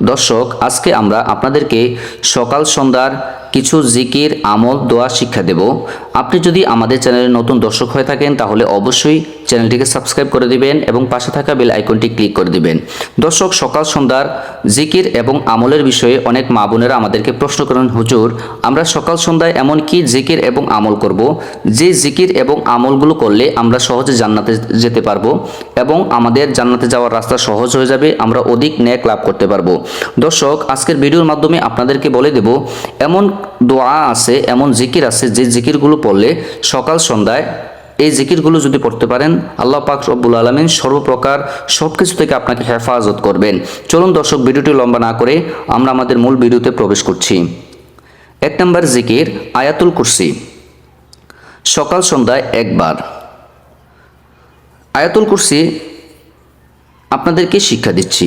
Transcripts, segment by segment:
দর্শক, আজকে আমরা আপনাদেরকে সকাল সন্ধ্যার কিছু জিকির, আমল, দোয়া শিক্ষা দেব। আপনি যদি আমাদের চ্যানেলে নতুন দর্শক হয়ে থাকেন, তাহলে অবশ্যই চ্যানেলটিকে সাবস্ক্রাইব করে দিবেন এবং পাশে থাকা বেল আইকনটি ক্লিক করে দিবেন। দর্শক, সকাল সন্ধ্যার জিকির এবং আমলের বিষয়ে অনেক মা বোনেরা আমাদেরকে প্রশ্ন করেন, হুজুর, আমরা সকাল সন্ধ্যায় এমন কি জিকির এবং আমল করব? যে জিকির এবং আমলগুলো করলে আমরা সহজে জান্নাতে যেতে পারব এবং আমাদের জান্নাতে যাওয়ার রাস্তা সহজ হয়ে যাবে, আমরা অধিক ন্যাক লাভ করতে পারব। দর্শক, আজকের ভিডিওর মাধ্যমে আপনাদেরকে বলে দেব, এমন দোয়া আছে, এমন জিকির আছে, যে জিকিরগুলো পড়লে সকাল সন্ধ্যায় এই জিকিরগুলো যদি পড়তে পারেন, আল্লাহ পাক রব্বুল আলমিন সর্বপ্রকার সব কিছু থেকে আপনাকে হেফাজত করবেন। চলুন দর্শক, ভিডিওটি লম্বা না করে আমরা আমাদের মূল ভিডিওতে প্রবেশ করছি। এক নম্বর জিকির, আয়াতুল কুরসি। সকাল সন্ধ্যায় একবার। আয়াতুল কুরসি আপনাদেরকে শিক্ষা দিচ্ছি।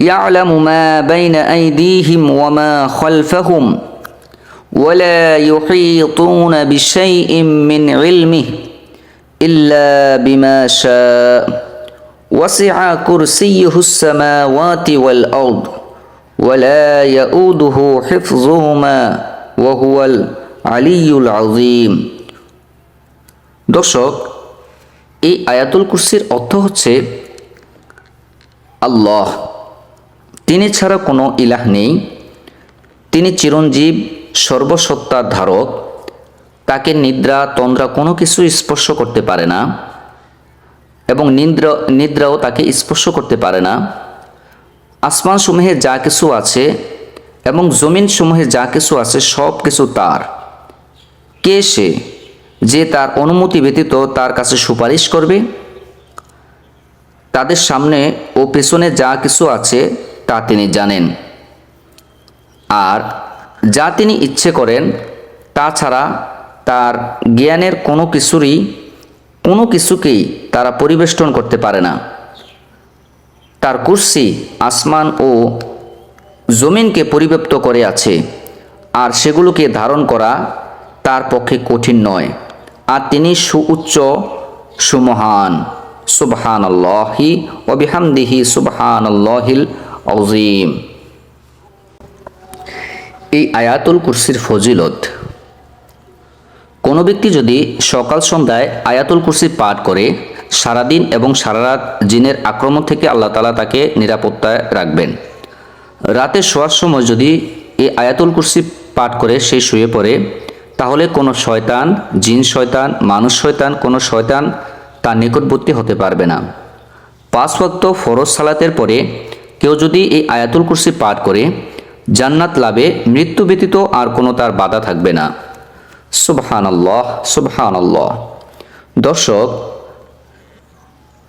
يعلم ما بين أيديهم وما خلفهم ولا يحيطون بشيء من علمه إلا بما شاء وسع كرسيه السماوات والأرض ولا يؤوده حفظهما وهو العلي العظيم দর্শক এই আয়াতুল কুরসির অর্থ হচ্ছে আল্লাহ তিনি ছাড়া কোনো ইলাহ নেই। তিনি চিরঞ্জীব সর্বসত্তার ধারক তাকে নিদ্রা, তন্দ্রা কোনো কিছু স্পর্শ করতে পারে না এবং নিদ্রা, নিদ্রাও তাকে স্পর্শ করতে পারে না। আসমান সমূহে যা কিছু আছে এবং জমিন সমূহে যা কিছু আছে সব কিছু তার। কে সে যে তার অনুমতি ব্যতীত তার কাছে সুপারিশ করবে? তাদের সামনে ও পেছনে যা কিছু আছে তা তিনি জানেন। আর যা তিনি ইচ্ছে করেন তাছাড়া তার জ্ঞানের কোনো কিছুরই, কোনো কিছুকেই তারা পরিবেষ্টন করতে পারে না। তার কুর্সি আসমান ও জমিনকে পরিব্যাপ্ত করে আছে, আর সেগুলোকে ধারণ করা তার পক্ষে কঠিন নয়। আর তিনি সুউচ্চ, সুমহান। সুবহান আল্লাহি অবিহামদিহি সুবহান আল্লাহিল অজিম। এই আয়াতুল কুরসির ফজিলত, কোনো ব্যক্তি যদি সকাল সন্ধ্যায় আয়াতুল কুরসি পাঠ করে, সারাদিন এবং সারা রাত জিনের আক্রমণ থেকে আল্লাহ তালা তাকে নিরাপত্তায় রাখবেন। রাতে শোয়ার সময় যদি এই আয়াতুল কুরসি পাঠ করে সে শুয়ে পড়ে, তাহলে কোনো শয়তান, জিন শয়তান, মানুষ শয়তান, কোনো শয়তান তার নিকটবর্তী হতে পারবে না। পাঁচ ওয়াক্ত ফরজ সালাতের পরে কেউ যদি এই আয়াতুল কুরসি পাঠ করে, জান্নাত লাভে, মৃত্যু ব্যতীত আর কোনো তার বাধা থাকবে না। সুবহান আল্লাহ সুবহান আল্লাহ দর্শক,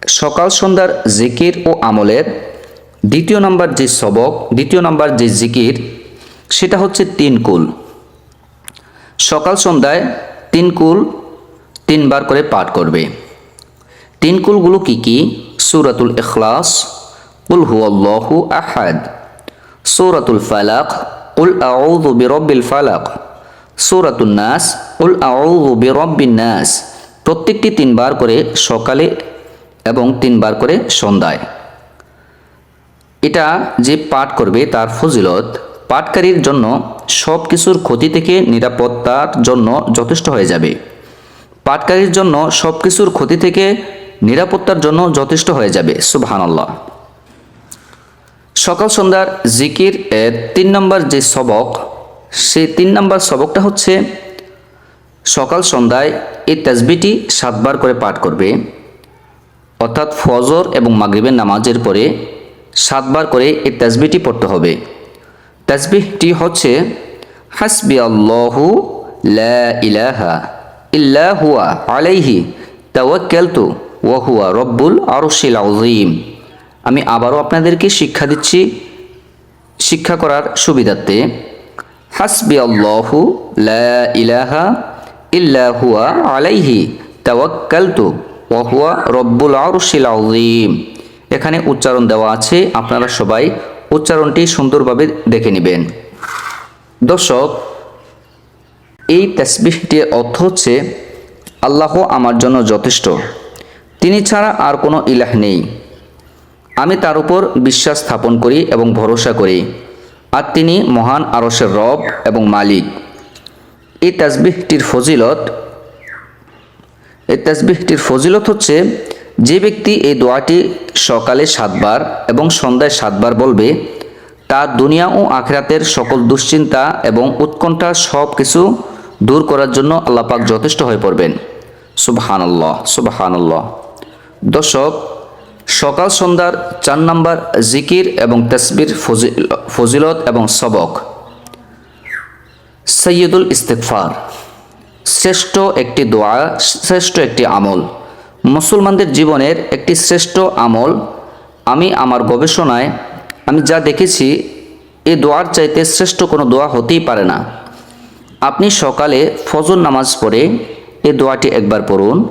সকাল সন্ধ্যার জিকির ও আমলের দ্বিতীয় নাম্বার যে সবক, দ্বিতীয় নাম্বার যে জিকির, সেটা হচ্ছে তিন কুল। সকাল সন্ধ্যায় তিন কুল তিনবার করে পাঠ করবে। তিন কুলগুলো কি কি? সুরাতুল ইখলাস কুল হুয়াল্লাহু আহাদ সৌরাতুল ফালাক উল আউযু বিরব্বিল ফালাক সৌরাতুল নাস উল আউযু বিরব্বিন নাস প্রত্যেকটি তিনবার করে সকালে এবং তিনবার করে সন্ধ্যায়। এটা যে পাঠ করবে তার ফজিলত, পাঠকারীর জন্য সব কিছুর ক্ষতি থেকে নিরাপত্তার জন্য যথেষ্ট হয়ে যাবে। পাটকারীর জন্য সব কিছুর ক্ষতি থেকে নিরাপত্তার জন্য যথেষ্ট হয়ে যাবে, সুবহানাল্লাহ। সকাল সন্ধ্যার জিকির তিন নম্বর যে সবক, সেই তিন নম্বর সবকটা হচ্ছে সকাল সন্ধ্যায় এই তাজবিটি সাতবার করে পাঠ করবে। অর্থাৎ ফজর এবং মাগরিবের নামাজের পরে সাতবার করে এই তাজবিটি পড়তে হবে। তাজবিহটি হচ্ছে, হাসবি আল্লাহু লা ইলাহা ইল্লা আলাইহি তাওয়াক্কালতু ওয়া হুয়া রব্বুল আরশিল আযীম। আমি আবারও আপনাদেরকে শিক্ষা দিচ্ছি শিক্ষা করার সুবিধার্থে। হাসবি আল্লাহু ইলাহা ইল্লা হুয়া আলাইহি তাওয়াক্কালতু ওয়া হুয়া রব্বুল আযীম। এখানে উচ্চারণ দেওয়া আছে, আপনারা সবাই উচ্চারণটি সুন্দরভাবে দেখে নেবেন। দর্শক, এই তাসবিহটির অর্থ হচ্ছে, আল্লাহ আমার জন্য যথেষ্ট। তিনি ছাড়া আর কোনো ইলাহ নেই। আমি তার উপর বিশ্বাস স্থাপন করি এবং ভরসা করি। আর তিনি মহান আরসের রব এবং মালিক। এই তাসবিহটির ফজিলত এই তাসবিহটির ফজিলত হচ্ছে, যে ব্যক্তি এই দোয়াটি সকালে সাতবার এবং সন্ধ্যায় সাতবার বলবে তার দুনিয়া ও আখরাতের সকল দুশ্চিন্তা এবং উৎকণ্ঠা সব কিছু দূর করার জন্য আল্লাপাক যথেষ্ট হয়ে পড়বেন। সুবহানাল্লাহ সুবহানাল্লাহ। দর্শক সকাল সন্ধ্যার চার নাম্বার জিকির এবং তসবির ফজিলত এবং সবক। সৈয়দুল ইস্তেকফার শ্রেষ্ঠ একটি দোয়া, শ্রেষ্ঠ একটি আমল। মুসলমানদের জীবনের একটি শ্রেষ্ঠ আমল। আমি আমার গবেষণায় আমি যা দেখেছি, এ দোয়ার চাইতে শ্রেষ্ঠ কোনো দোয়া হতেই পারে না। আপনি সকালে ফজর নামাজ পড়ে এ দোয়াটি একবার পড়ুন।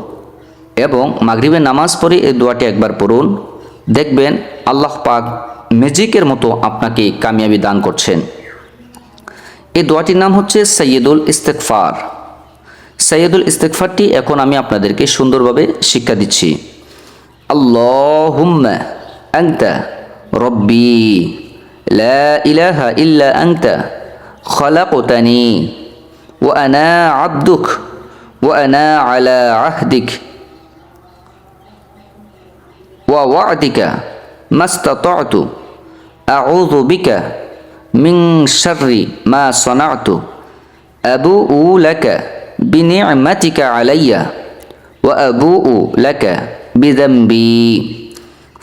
এবং মাগরিবের নামাজ পড়ে এই দোয়াটি একবার পড়ুন। দেখবেন আল্লাহ পাক ম্যাজিকের মতো আপনাকে কামিয়াবি দান করছেন। এই দোয়াটির নাম হচ্ছে সৈয়দুল ইস্তেকফার সৈয়দুল ইস্তেকফারটি এখন আমি আপনাদেরকে সুন্দরভাবে শিক্ষা দিচ্ছি। আল্লাহুম্মা আংতা রব্বি, লা আনা আবদুক, ওয়া আনা আলা আহদিক। ওয়া ওয়াদিকা মাস্তাতাতু, আউযু বিকা মিন শাররি মা সানাতু, আবুউ লাকা বিনি'মাতিকা আলাইয়া, ওয়া আবুউ লাকা বিযামবি।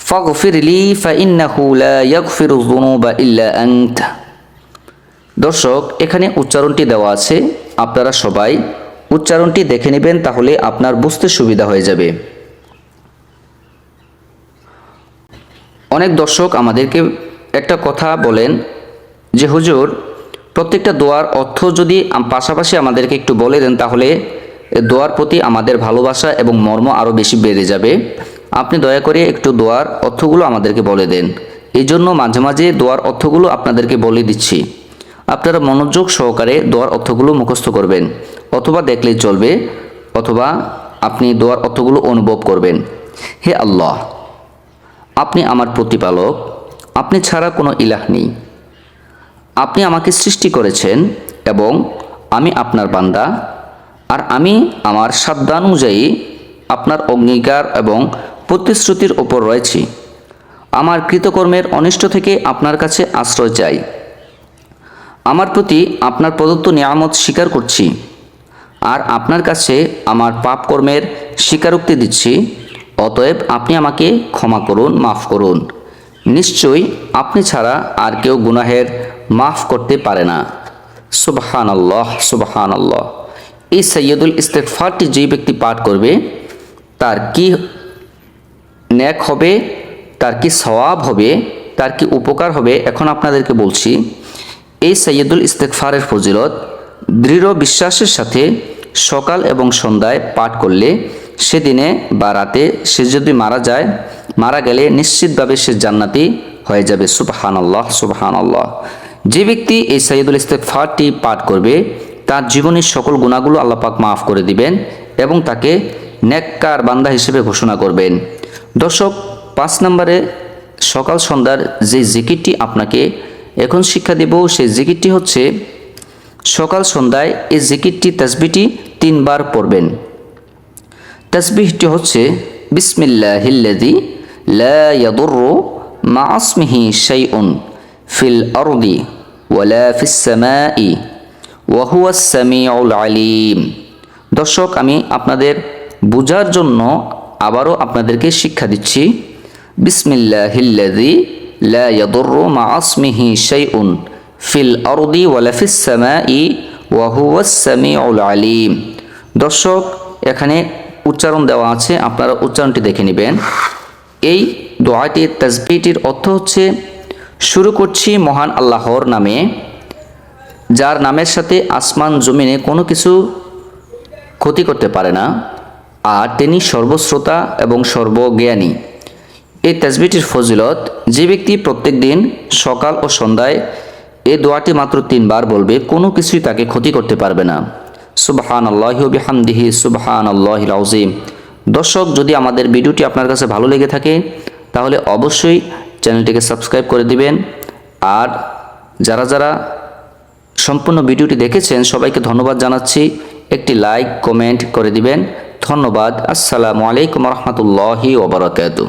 ফাগফির লি ফাইন্নাহু লা ইয়াগফিরু যুনুবা ইল্লা দর্শক, এখানে উচ্চারণটি দেওয়া আছে। আপনারা সবাই উচ্চারণটি দেখে নেবেন, তাহলে আপনার বুঝতে সুবিধা হয়ে যাবে। অনেক দর্শক আমাদেরকে একটা কথা বলেন যে, হুজুর, প্রত্যেকটা দোয়ার অর্থ যদি পাশাপাশি আমাদেরকে একটু বলে দেন তাহলে দোয়ার প্রতি আমাদের ভালোবাসা এবং মর্ম আরও বেশি বেড়ে যাবে। আপনি দয়া করে একটু দোয়ার অর্থগুলো আমাদেরকে বলে দেন। এই জন্য মাঝে মাঝে দোয়ার অর্থগুলো আপনাদেরকে বলে দিচ্ছি। আপনারা মনোযোগ সহকারে দোয়ার অর্থগুলো মুখস্থ করবেন অথবা দেখলেই চলবে অথবা আপনি দোয়ার অর্থগুলো অনুভব করবেন। হে আল্লাহ! আপনি আমার প্রতিপালক, আপনি ছাড়া কোনো ইলাহ নেই। আপনি আমাকে সৃষ্টি করেছেন এবং আমি আপনার বান্দা, আর আমি আমার সাধ্যানুযায়ী আপনার অঙ্গীকার এবং প্রতিশ্রুতির ওপর রয়েছি। আমার কৃতকর্মের অনিষ্ট থেকে আপনার কাছে আশ্রয় চাই। আমার প্রতি আপনার প্রদত্ত নিয়ামত স্বীকার করছি, আর আপনার কাছে আমার পাপ কর্মের স্বীকারোক্তি দিচ্ছি। অতএব আপনি আমাকে ক্ষমা করুন, মাফ করুন। নিশ্চয়ই আপনি ছাড়া আর কেউ গুনাহের মাফ করতে পারে না। সুবহান আল্লাহ সুবহান আল্লাহ এই সৈয়দুল ইস্তেকফারটি যেই ব্যক্তি পাঠ করবে, তার কি ন্যাক হবে, তার কি সওয়াব হবে, তার কি উপকার হবে, এখন আপনাদেরকে বলছি, এই সৈয়দুল ইস্তেকফারের ফজিলত দৃঢ় বিশ্বাসের সাথে সকাল এবং সন্ধ্যায় পাঠ করলে সেদিনে বা রাতে সে যদি মারা যায়, মারা গেলে নিশ্চিতভাবে সে জান্নাতি হয়ে যাবে। সুবহান আল্লাহ সুবহান আল্লাহ যে ব্যক্তি এই সৈয়দুল ইস্তেকফারটি পাঠ করবে, তার জীবনের সকল গুণাগুলো আল্লাহ পাক মাফ করে দিবেন এবং তাকে নেককার বান্দা হিসেবে ঘোষণা করবেন। দর্শক, পাঁচ নম্বরে সকাল সন্ধ্যার যে জিকিরটি আপনাকে এখন শিক্ষা দেব, সেই জিকিরটি হচ্ছে, সকাল সন্ধ্যায় এই জিকিরটি তসবিটি তিনবার পড়বেন। তসবিহটি হচ্ছে বিসমিল্লাহিল্লাদি লা ইয়াদুরু মা আসমিহি শাইউন ফিল আরদি ওয়ালা ফিস সামাই ওয়া হুয়া সামিউল আলিম। দর্শক, আমি আপনাদের বোঝার জন্য আবারও আপনাদেরকে শিক্ষা দিচ্ছি বিসমিল্লাহিল্লাদি লা ইয়াদুরু মা আসমিহি শাইউন ফিল আরদি ওয়ালা ফিস সামাই ওয়া হুয়া সামিউল আলিম। দর্শক, এখানে উচ্চারণ দেওয়া আছে, আপনারা উচ্চারণটি দেখে নেবেন। এই দোয়াটির তাজবিটির অর্থ হচ্ছে, শুরু করছি মহান আল্লাহর নামে, যার নামের সাথে আসমান জমিনে কোনো কিছু ক্ষতি করতে পারে না, আর তিনি সর্বশ্রোতা এবং সর্বজ্ঞানী। এই তাজবিটির ফজিলত, যে ব্যক্তি প্রত্যেক দিন সকাল ও সন্ধ্যায় এই দোয়াটি মাত্র তিনবার বলবে, কোনো কিছুই তাকে ক্ষতি করতে পারবে না। সুবহান আল্লাহ বিহামদিহি সুবহান আল্লাহ রাউজিম দর্শক, যদি আমাদের ভিডিওটি আপনার কাছে ভালো লেগে থাকে, তাহলে অবশ্যই চ্যানেলটিকে সাবস্ক্রাইব করে দিবেন। আর যারা যারা সম্পূর্ণ ভিডিওটি দেখেছেন, সবাইকে ধন্যবাদ জানাচ্ছি। একটি লাইক, কমেন্ট করে দিবেন। ধন্যবাদ। আসসালামু আলাইকুম রহমতুল্লাহি ওবরাকাতু